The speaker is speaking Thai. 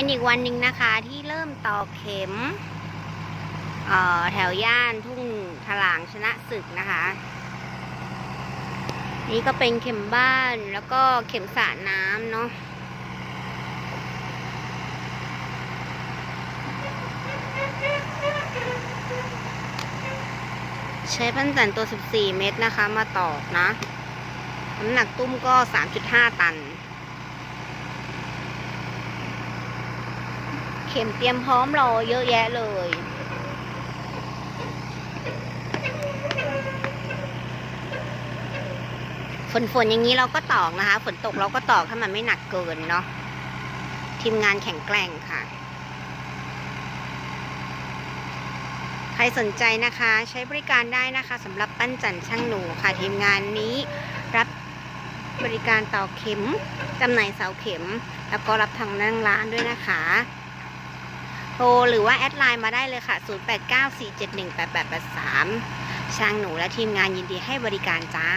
เป็นอีกวันหนึ่งนะคะที่เริ่มตอกเข็มออแถวย่านทุ่งถลางชนะศึกนะคะ นี่ก็เป็นเข็มบ้านแล้วก็เข็มสระน้ำเนาะใช้พันจันตัว 14 เม็ดนะคะ มาตอกนะ น้ำหนักตุ้มก็ 3.5 ตัน เข็มเตรียมพร้อมรอเยอะแยะเลย ฝนฝนอย่างนี้เราก็ตอกนะคะ ฝนตกเราก็ตอกถ้ามันไม่หนักเกินเนาะ ทีมงานแข็งแกร่งค่ะ ใครสนใจนะคะ ใช้บริการได้นะคะสำหรับปั้นจันช่างหนูค่ะ ทีมงานนี้รับบริการต่อเข็มจำหน่ายเสาเข็ม แล้วก็รับทางนั่งร้านด้วยนะคะ ทรหรือว่าแอดไลน์มาได้เลยค่ะ 0894718883 ช่างหนูและทีมงานยินดีให้บริการจ้า